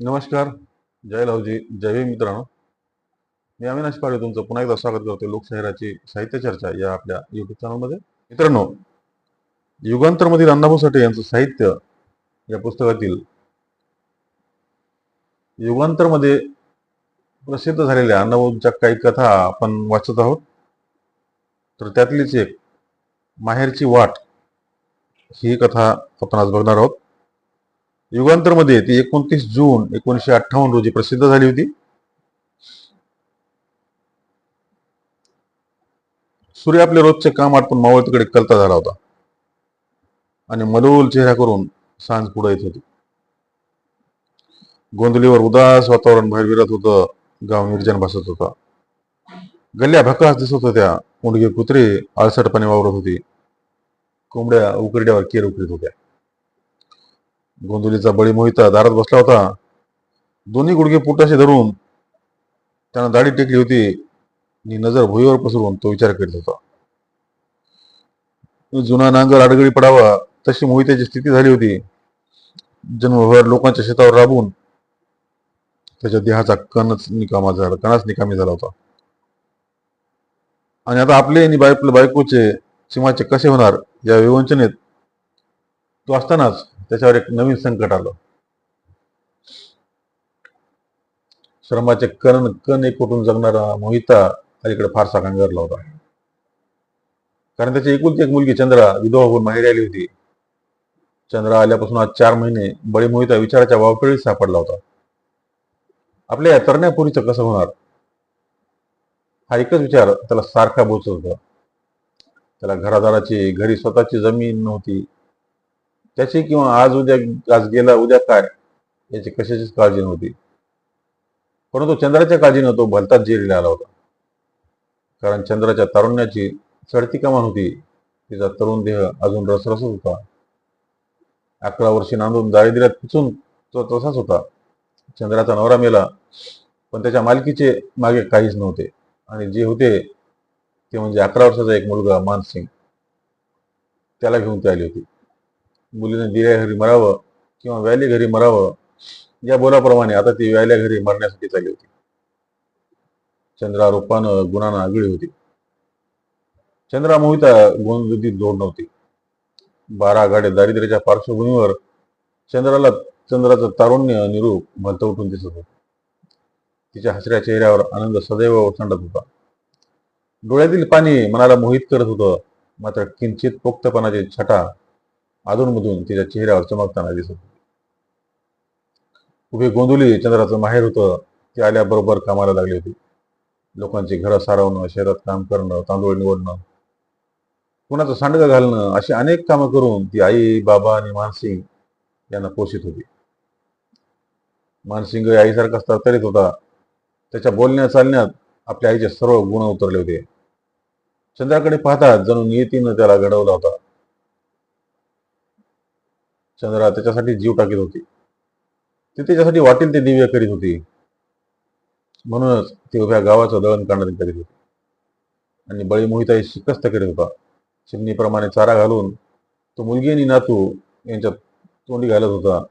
नमस्कार. जय लावजी. जय भीम मित्रांनो. मी अविनाश पाडे तुमचं पुन्हा एकदा स्वागत करतो लोकशाहिराची साहित्य चर्चा या आपल्या युट्यूब चॅनलमध्ये मित्रांनो युगांतरमधील अण्णाभाऊ साठे यांचं साहित्य या पुस्तकातील युगांतरमध्ये प्रसिद्ध झालेल्या अण्णाभाऊंच्या काही कथा आपण वाचत आहोत. तर त्यातलीच एक माहेरची वाट ही कथा आपण आज बघणार आहोत. युगांतरमध्ये ती एकोणतीस जून एकोणीसशे अठ्ठावन्न रोजी प्रसिद्ध झाली होती. सूर्य आपले रोजचे काम आटपून मावळतीकडे कलता झाला होता. आणि मलोल चेहरा करून सांज पुढे येत होती. गोंधलीवर उदास वातावरण बाहेर विरत होतं गाव निर्जन भासत होता. गल्ल्या भकास दिसत होत्या मुंडगे कुत्रे आळसटपणे वावरत होती. कोंबड्या उकरड्यावर केर उकरीत होत्या. गोंधुलीचा बळी मोहिता दारात बसला होता. दोन्ही गुडघे पोटाशी धरून त्यानं दाढी टेकली होती. आणि नजर भुईवर पसरून तो विचार करीत होता. जुना नांगर आडगळी पडावा तशी मोहित्याची स्थिती झाली होती. जन्मभर लोकांच्या शेतावर राबून त्याच्या देहाचा कणच निकामा झाला कणाच निकामी झाला होता. आणि आता आपले आणि बायकोचे सीमाचे कसे होणार या विवंचनेत तो असतानाच त्याच्यावर एक नवीन संकट आलं. श्रमाचे कण कण एक कुठून जगणारा मोहिता अलीकडे फारसा कांगारला होता. कारण त्याची एकुलती एक मुलगी चंद्रा विधवा होऊन माहेरी आली होती. चंद्रा आल्यापासून आज चार महिने बळी मोहिता विचाराच्या वावटळीत सापडला होता. आपल्या या तरण्यापुरीचं कसं होणार? हा एकच विचार त्याला सारखा बोचत होता. त्याला घरादाराची घरी स्वतःची जमीन नव्हती. त्याची किंवा आज उद्या आज गेला उद्या काय? याची कशाचीच काळजी नव्हती. परंतु चंद्राच्या काळजीनं तो भलताच जेरीला आला होता. कारण चंद्राच्या तारुण्याची चढती कमान होती. तिचा तरुण देह अजून रसरसच होता. अकरा वर्षी नांदून दारिद्र्यात पिचून तो तसाच होता. चंद्राचा नवरा मेला पण त्याच्या मालकीचे मागे काहीच नव्हते. आणि जे होते ते म्हणजे अकरा वर्षाचा एक मुलगा मानसिंग. त्याला घेऊन ते आली होती. मुलीने दिल्या घरी मरावं किंवा व्याली घरी मरावं या बोलाप्रमाणे आता ती व्याल्या घरी मरण्यासाठी चालली होती. चंद्रा रूपानं गुणानं आगळी होती. चंद्रा मोहिता गुणवृद्धीत जोड नव्हती. बारा गाडे दारिद्र्याच्या पार्श्वभूमीवर चंद्राला चंद्राचं तारुण्य निरूप भलत उठून दिसत होतं. तिच्या हसऱ्या चेहऱ्यावर आनंद सदैव ओसंडत होता. डोळ्यातील पाणी मनाला मोहित करत होतं मात्र किंचित पोक्तपणाची छटा अधूनमधून तिच्या चेहऱ्यावर चमकताना दिसत उभे उभी गोंधुली चंद्राचं माहेर होतं ते आल्याबरोबर कामाला लागली होती. लोकांची घरं सारवणं शेतात काम करणं तांदूळ निवडणं कुणाचं सांडगं घालणं अशी अनेक कामं करून ती आई बाबा आणि मानसिंग यांना पोषित होती. मानसिंग आईसारखा तरतरीत होता. त्याच्या बोलण्या चालण्यात आपल्या आईचे सर्व गुण उतरले होते. चंद्राकडे पाहताच जणू नियतीनं त्याला घडवला होता. चंद्रा त्याच्यासाठी जीव टाकीत होती. ती त्याच्यासाठी वाटेल ते दिव्य करीत होती. म्हणूनच ती उभ्या गावाचं दळण काढण्यात करीत होती. आणि बळी मोहिताई शिकस्त करीत होता. चिमणीप्रमाणे चारा घालून तो मुलगी आणि नातू यांच्यात तोंडी घालत होता.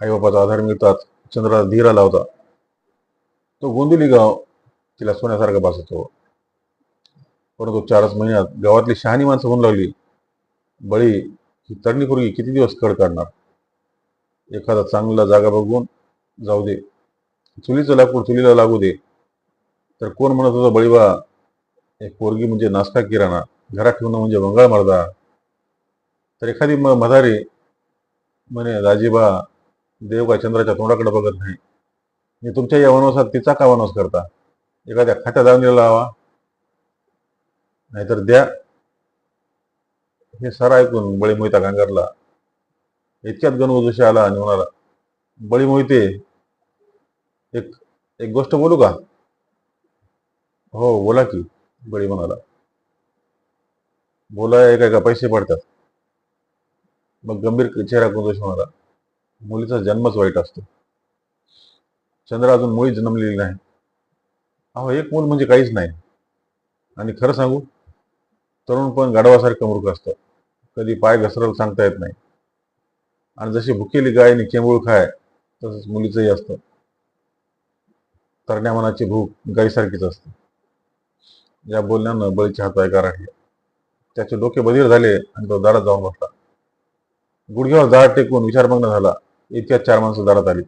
आईबापाचा आधार मिळताच चंद्राला धीर आला होता तो गोंदुली गाव तिला सोन्यासारखा भासत. हो परंतु चारच महिन्यात गावातली शहाणी माणसं होऊन लागली. बळी तरणीपूर्वी तरणी पोरगी किती दिवस कड काढणार? एखादा चांगला जागा बघून जाऊ दे. चुलीचं लाकूड चुलीला लागू दे. तर कोण म्हणत होतं बळीबा एक पोरगी म्हणजे नाश्ता किराणा घरात ठेवणं म्हणजे मंगळ मर्दा. तर एखादी म म्हातारी म्हणे राजीबा देव का चंद्राच्या तोंडाकडे बघत नाही. मी तुमच्या या वनवासात तिचा का वनवास करता? एखाद्या खात्या दावणीला लावा. नाहीतर द्या. हे सारं ऐकून बळी मोहिता गांगरला इतक्यात गणवजोशी आला आणि म्हणाला बळी मोहिते एक एक गोष्ट बोलू का? हो बोला की बळी म्हणाला. बोलाय काय का पैसे पडतात. मग गंभीर चेहरा गुंजोश म्हणाला मुलीचा जन्मच वाईट असतो. चंद्र अजून मुळी जन्मलेली नाही. अहो एक मूल म्हणजे काहीच नाही. आणि खरं सांगू तरुण पण गाढवासारखं मूर्ख असतं. कधी पाय घसरायला सांगता येत नाही. आणि जशी भुकेली गायनी केंबूळ खाय तसंच मुलीचंही असतं. तरण्या मनाची भूक गाईसारखीच असते. या बोलण्यानं बळीचे हात ऐका राहिले त्याचे डोके बधीर झाले आणि तो दारात जाऊन बसला. गुडघ्यावर दार टेकून विचारमग्न झाला. इतक्यात चार माणसं दारात आली.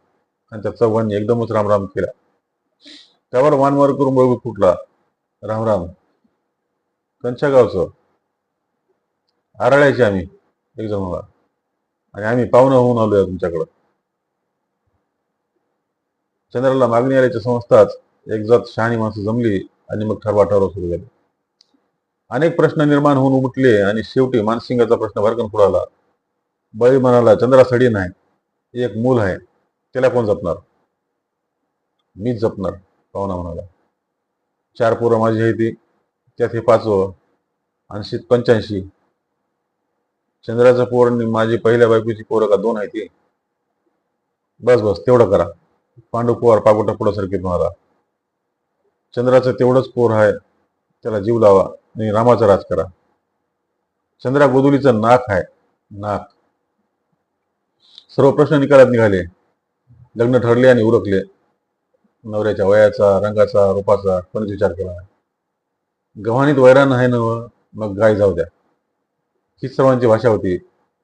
आणि त्या चौघांनी एकदमच रामराम केला. त्यावर वानवर करून बळगूत फुटला. रामराम कंच्या गावचं आराळ्याचे आम्ही एक जणला आणि आम्ही पाहुणं होऊन आलोय तुमच्याकडं. चंद्राला मागणी आल्याच्या समजताच एक जात शहाणी माणसं जमली आणि मग ठरवा ठरव सुरू झाली. अनेक प्रश्न निर्माण होऊन उमटले आणि शेवटी मानसिंगाचा प्रश्न भरकन पुढाला बळी म्हणाला चंद्रा सडी नाही एक मूल आहे त्याला कोण जपणार? मीच जपणार पाहुणा म्हणाला. चार पोरं माझी आहे ती त्यात हे पाचवं ऐंशी पंच्याऐंशी चंद्राचं पोर आणि माझी पहिल्या बायकोची पोरं का दोन आहे ती? बस बस तेवढं करा. पांडू पोर पागोटा पुढं सरकीत तुम्हाला चंद्राचं तेवढंच पोर आहे त्याला जीव लावा आणि रामाचा राज करा. चंद्रा गोदुलीचं नाक आहे नाक. सर्व प्रश्न निकालात निघाले. लग्न ठरले आणि उरकले. नवऱ्याच्या वयाचा रंगाचा रूपाचा कोणीच विचार केला गव्हाणीत वैराण आहे नव मग गाय जाऊ द्या. हीच सर्वांची भाषा होती.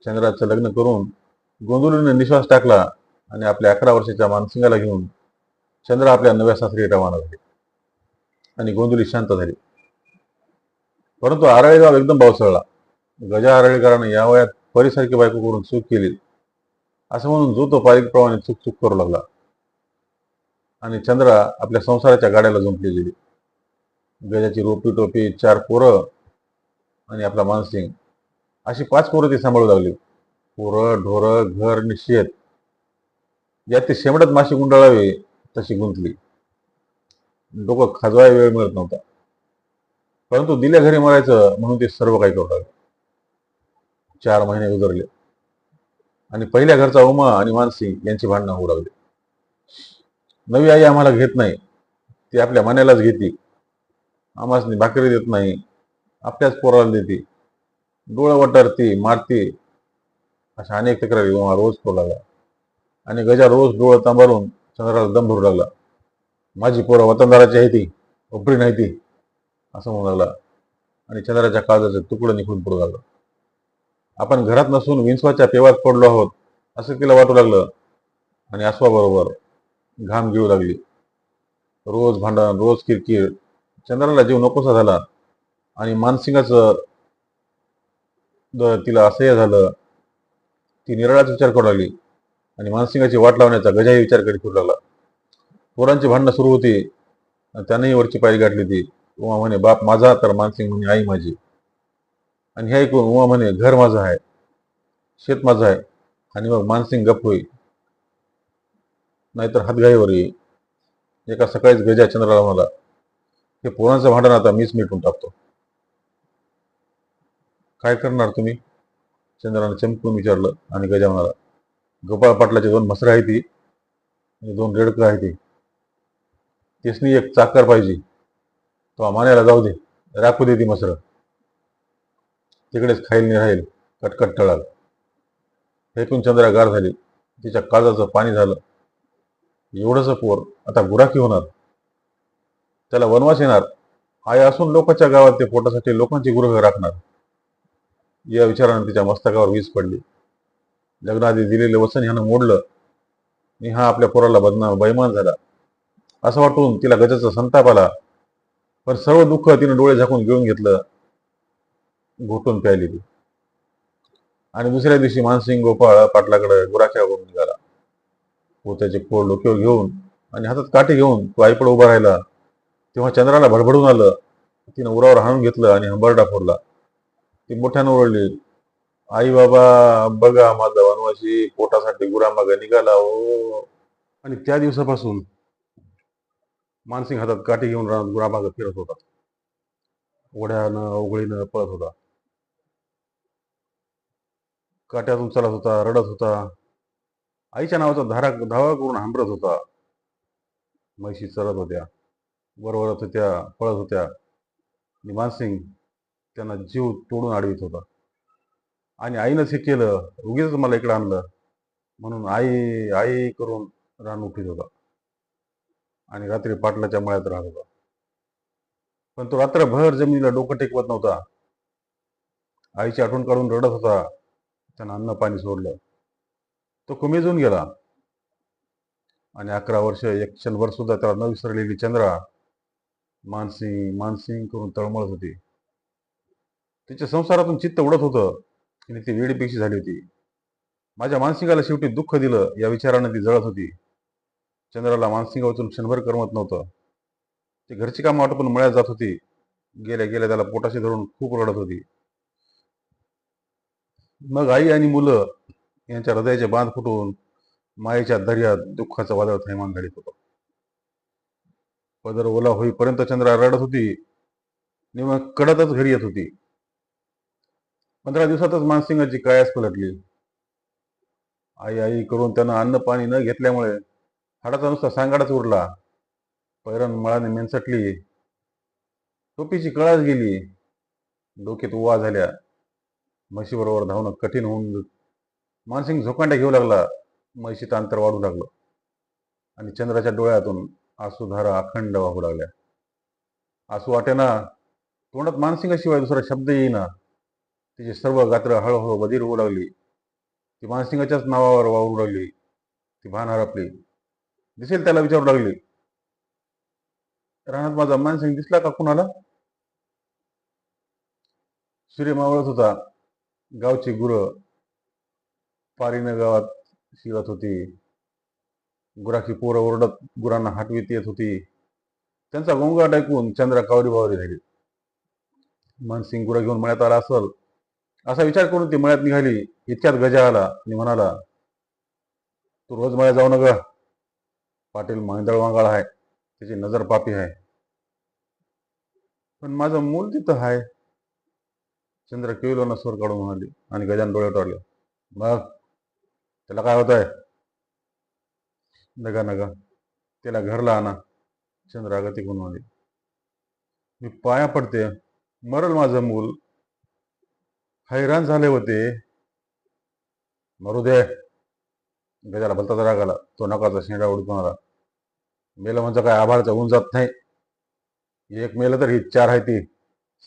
चंद्राचं लग्न करून गोंधुलीने निश्वास टाकला आणि आपल्या अकरा वर्षाच्या मानसिंगाला घेऊन चंद्र आपल्या नव्या सासरी रवाना झाले आणि गोंधुली शांत झाली. परंतु आराळेगाव एकदम पावसळला. गजा आराळेकरांनी या वयात परीसारखी बायको करून चूक केली. असं म्हणून जो तो पारिकप्रमाणे चूक चूक करू लागला. आणि चंद्रा आपल्या संसाराच्या गाड्याला जुंपली गेली. गजाची रोपी टोपी चार पोरं आणि आपला मानसिंग अशी पाच पोरं ती सांभाळू लागली. पोरं ढोरं घर निश्चित. यात ती शेमडत माशी गुंडाळावी तशी गुंतली. डोकं खाजवाय वेळ मिळत नव्हता. परंतु दिल्या घरी मरायचं म्हणून ते सर्व काही करू लागले. चार महिने गुजरले आणि पहिल्या घरचा उमा आणि मानसी यांची भांडणं होऊ लागली. नवी आई आम्हाला घेत नाही. ती आपल्या मनालाच घेते. आम्हाला भाकरी देत नाही. आपल्याच पोराला देते. डोळं वटारती मारती अशा अनेक तक्रारी उमा रोज करू लागला आणि गजा रोज डोळं तांबारून चंद्राला दम भरू लागला. माझी पोरं वतनदाराची आहे ती उपरी नाही ती असं म्हणू लागला. आणि चंद्राच्या काळजाचं तुकडं निघून पडू लागलं. आपण घरात नसून विंचवाच्या पेवात पडलो आहोत असं तिला वाटू लागलं. आणि आसवाबरोबर घाम घेऊ लागली. रोज भांडण रोज किरकिर चंद्राला जीव नकोसा झाला. आणि मानसिंगाचं तिला असह्य झालं ती निराळाच विचार करू लागली. आणि मानसिंगाची वाट लावण्याचा गजाही विचार करीत फिरू लागला. पोरांची भांडणं सुरू होती आणि त्यानेही वरची पायरी गाठली ती उमा म्हणे बाप माझा तर मानसिंग म्हणे आई माझी. आणि हे ऐकून उमा म्हणे घर माझं आहे शेत माझं आहे आणि मग मानसिंग गप होई नाहीतर हातघाईवर येई एका सकाळीच गजा चंद्राला म्हणाला हे पोरांचं भांडण आता मीच मिटून टाकतो. काय करणार तुम्ही? चंद्रानं चमकून विचारलं आणि गजावणाला गोपाळ पाटलाचे दोन मसरं आहे ती म्हणजे दोन रेडकं आहे ती तेसनी एक चाकर पाहिजे. तो मान्याला जाऊ दे. राखू दे ती मसरं तिकडेच खाईल नाही राहील. कटकट टळाल. फेकून चंद्रा गार झाली. तिच्या काळजाचं पाणी झालं. एवढंच पोर आता गुराखी होणार. त्याला वनवास येणार. आई असून लोकांच्या गावात ते पोटासाठी लोकांची गुरं राखणार. या विचारानं तिच्या मस्तकावर वीज पडली. जगनादी दिलेले वसन ह्यानं मोडलं. आणि हा आपल्या पोराला बदनाम बैमान झाला. असं वाटून तिला गजाचा संताप आला. पण सर्व दुःख तिनं डोळे झाकून घेऊन घेतलं. घोटून प्यायली ती आणि दुसऱ्या दिवशी मानसिंग गोपाळ पाटलाकडे गुराख्या वरून निघाला. व त्याचे पोर डोक्यावर घेऊन आणि हातात काठी घेऊन तो आईपड उभा राहिला. तेव्हा चंद्राला भडभडून आलं. तिनं उरावर हाणून घेतलं आणि हंबरडा फोडला. ती मोठ्यानं ओरडली. आई बाबा बघा माझा वनवाशी पोटासाठी गुरामागा निघाला हो. आणि त्या दिवसापासून मानसिंग हातात काठी घेऊन राहत गुरामाग फिरत होता. ओढ्यानं ओघळीनं पळत होता. काट्यातून चालत होता रडत होता. आईच्या नावाचा धारा धावा करून हांबरत होता. म्हैशी चरत होत्या. वरवरत होत्या पळत होत्या. आणि मानसिंग त्यांना जीव तोडून अडवित होता. आणि आईनंच हे केलं. उगीच मला इकडे आणलं. म्हणून आई आई करून रान उठीत होता. आणि रात्री पाटलाच्या मळ्यात राहत होता. पण तो रात्रभर जमिनीला डोकं टेकवत नव्हता. आईची आठवण काढून रडत होता. त्यानं अन्न पाणी सोडलं. तो कुमेजून गेला. आणि अकरा वर्ष एक क्षणभर सुद्धा त्याला न विसरलेली चंद्रा मानसिंग मानसिंग करून तळमळत होती. तिच्या संसारातून चित्त उडत होतं. आणि ती वेडीपेक्षी झाली होती. माझ्या मानसिंगाला शेवटी दुःख दिलं. या विचारानं ती जळत होती. चंद्राला मानसिंगावरून क्षणभर करमत नव्हतं. ती घरची कामं आटोपून मळ्यात जात होती. गेल्या गेल्या त्याला पोटाशी धरून खूप रडत होती. मग आई आणि मुलं यांच्या हृदयाचे बांध फुटून मायेच्या दर्यात दुःखाचं वादळ थैमान घालीत होतं. पदर ओला होईपर्यंत चंद्रा रडत होती. आणि मग कडतच घरी येत होती. पंधरा दिवसातच मानसिंगाची कायास पलटली आई आई करून त्यानं अन्न पाणी न घेतल्यामुळे हाडाचा नुसता सांगाडाच उरला. पैरण मळाने मेनसटली टोपीची कळाच गेली. डोक्यात उवा झाल्या. म्हशीबरोबर धावणं कठीण होऊन मानसिंग झोकांड्या घेऊ लागला. म्हशीचं अंतर वाढू लागलं. आणि चंद्राच्या डोळ्यातून आसूधारा अखंड वाहू लागल्या. आसू वाटेना तोंडात मानसिंगाशिवाय दुसरा शब्द येईना. तिची सर्व गात्र हळूहळू बधीर होऊ लागली. ती मानसिंगाच्याच नावावर वावरू लागली. ती भान हरपली दिसेल त्याला विचारू लागली. रानात माझा मानसिंग दिसला का कुणाला? सूर्य मावळत होता. गावची गुरं पारीनं गावात शिरत होती. गुराखी पोरं ओरडत गुरांना हटवीत येत होती. त्यांचा गोंगाट ऐकून चंद्रा कावरी बावरी झाली. मानसिंग गुरा घेऊन मळ्यात आला असल. असा विचार करून ती मळ्यात निघाली. इतक्यात गजा आला आणि म्हणाला तू रोज मळ्यात जाऊ नका. पाटील मांदळ वांगाळ आहे. त्याची नजर पापी आहे. पण माझं मूल तिथं आहे. चंद्र केवलं स्वर काढून म्हणाली आणि गजान डोळे टाळले मग त्याला काय होत आहे नगा नगा त्याला घरला आणा. चंद्र आगती करून म्हणाली. मी पाया पडते. मरल माझं मूल. हैराण झाले होते. मरुदे गजाला भलताचा राग आला तो नकाचा शेंडा उडकून आला मेलं म्हणजे काय आभाळचं ऊन जात नाही. एक मेलं तर ही चार आहे ती.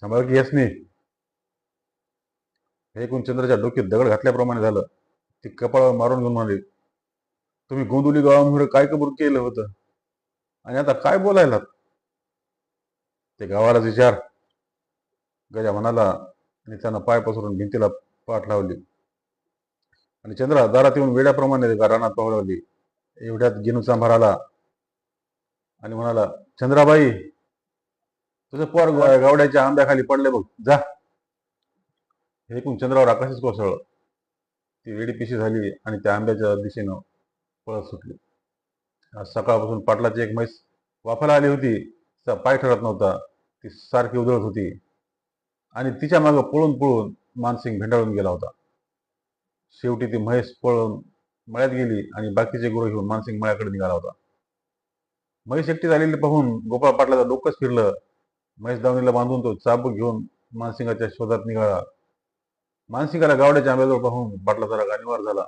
सांभाळ की येस नाही हे ऐकून चंद्राच्या डोक्यात दगड घातल्याप्रमाणे झालं. ती कपाळावर मारून घेऊन म्हणाली तुम्ही गोंदुली गावामुळे काय कबूल केलं होतं? आणि आता काय बोलायला ते गावालाच विचार. गजा म्हणाला आणि त्यानं पाय पसरून भिंतीला पाठ लावली. आणि चंद्रा दारात येऊन वेड्याप्रमाणे रानात पाहू एवढ्यात गिनूचा चांभार आला. आणि म्हणाला चंद्राबाई तुझं पोर गावड्याच्या आंब्याखाली पडले बघ. जा. हे ऐकून चंद्रावर आकाशच कोसळलं. ती वेडी पिशी झाली आणि त्या आंब्याच्या दिशेनं पळत सुटली. आज सकाळपासून पाटलाची एक म्हैस वाफाला आली होती. तिचा पाय ठरत नव्हता. ती सारखी उधळत होती. आणि तिच्या मागं पळून पळून मानसिंग भेंडाळून गेला होता. शेवटी ती महेश पळून मळ्यात गेली आणि बाकीचे गुरु घेऊन मानसिंग मळ्याकडे निघाला होता. महेश एकटी झालेली पाहून गोपाळ पाटलाचं डोकंच फिरलं. महेश दावणीला बांधून तो चाबूक घेऊन मानसिंगाच्या शोधात निघाला. मानसिंगाला गावड्याच्या आंब्याजवळ पाहून बाटला जरा गाणीवार झाला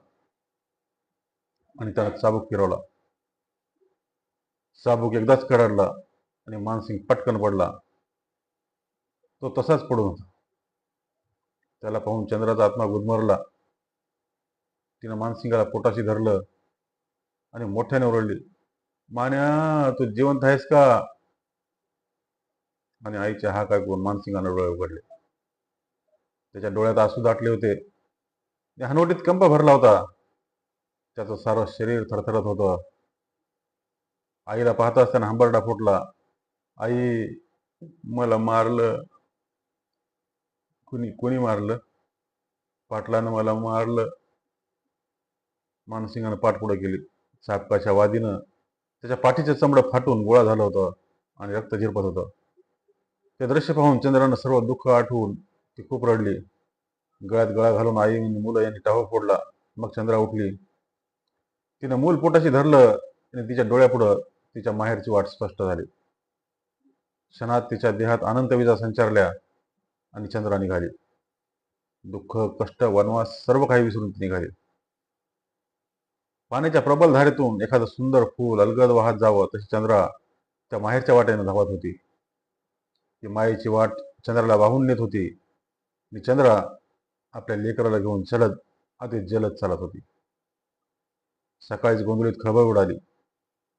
आणि त्यानं चाबूक फिरवला. चाबूक एकदाच कडाडला आणि मानसिंग पटकन पडला. तो तसाच पडून होता. त्याला पाहून चंद्राचा आत्मा गुदमरला. तिनं मानसिंगाला पोटाशी धरलं आणि मोठ्याने ओरडली मान्या तू जिवंत आहेस का? आणि आईच्या हा काय करून मानसिंगानं डोळे उघडले. त्याच्या डोळ्यात आसू दाटले होते. हनवटीत कंप भरला होता. त्याचं सारं शरीर थरथरत होतं. आईला पाहता असताना हंबरडा फुटला. आई मला मारलं. कुणी कुणी मारलं? पाटलानं मला मारलं. मानसिंगानं पाठपुढं केली. साबकाच्या वादीनं. त्याच्या पाठीचं चमडं फाटून गोळा झालं होता आणि रक्त झिरपत होतं. ते दृश्य पाहून चंद्रानं सर्व दुःख आठवून ती खूप रडली. गळ्यात गळा घालून आई आणि मुलं यांनी टाहो फोडला. मग चंद्रा उठली. तिनं मूल पोटाशी धरलं आणि तिच्या डोळ्यापुढं तिच्या माहेरची वाट स्पष्ट झाली. क्षणात तिच्या देहात अनंत विजा संचारल्या. आणि चंद्रा निघाले. दुःख कष्ट वनवास सर्व काही विसरून ते निघाले. पाण्याच्या प्रबल धारेतून एखादं सुंदर फूल अलगद वाहत जावं तशी चंद्रा त्या माहेरच्या वाट्याने धावत होती. ती मायेची वाट चंद्राला वाहून नेत होती. आणि चंद्रा आपल्या लेकराला घेऊन चलत अति जलद चालत होती. सकाळीच गोंधळीत खळबळ उडाली.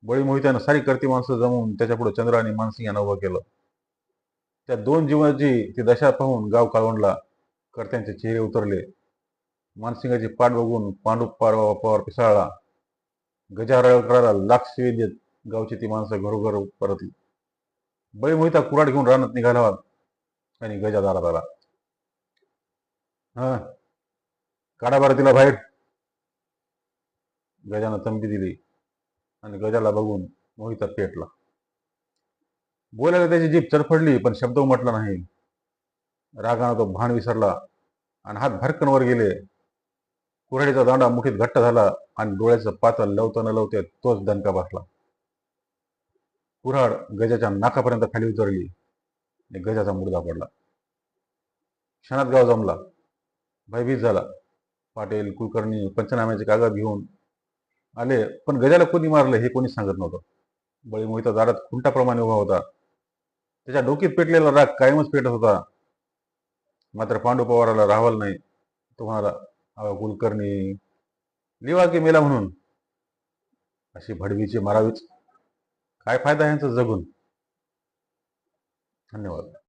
बळी मोहित्यानं सारी करती माणसं जमवून त्याच्यापुढे चंद्र आणि मानसिंग यांना उभं केलं. त्या दोन जीवनाची ती दशा पाहून गाव काळवंडला कर्त्यांचे चेहरे उतरले. मानसिंगाची पाठ बघून पांडू पारवा पवार पिसाळला. गजारळकराला लाख शिवे देत गावची ती माणसं घरोघर परतली. बळी मोहिता कुराड घेऊन रानात निघाला आणि गजा दारात आला. हा? काढा बरं तिला बाहेर. गजानं तंबी दिली आणि गजाला बघून मोहिता पेटला. बोलायला त्याची जीभ चरफडली पण शब्द उमटला नाही. रागानं तो भान विसरला आणि हात भरकन वर गेले. कुऱ्हाडीचा दांडा मुठीत घट्ट झाला आणि डोळ्याचं पातळ लवता न लवते तोच दणका बसला. कुऱ्हाड गजाच्या नाकापर्यंत खाली उतरली. आणि गजाचा मुडदा पडला. क्षणात गाव जमला. भयभीत झाला. पाटील कुलकर्णी पंचनाम्याचे कागद घेऊन आले पण गजाला कोणी मारलं हे कोणी सांगत नव्हतं. बळी मोहिता दारात खुंटाप्रमाणे उभा होता. त्याच्या डोकीत पेटलेला राग कायमच पेटत होता. मात्र पांडू पवाराला राहावलं नाही. तो म्हणाला कुलकर्णी लिवा की मेला म्हणून. अशी भडवीची मारावीच. काय फायदा यांचा जगून? धन्यवाद.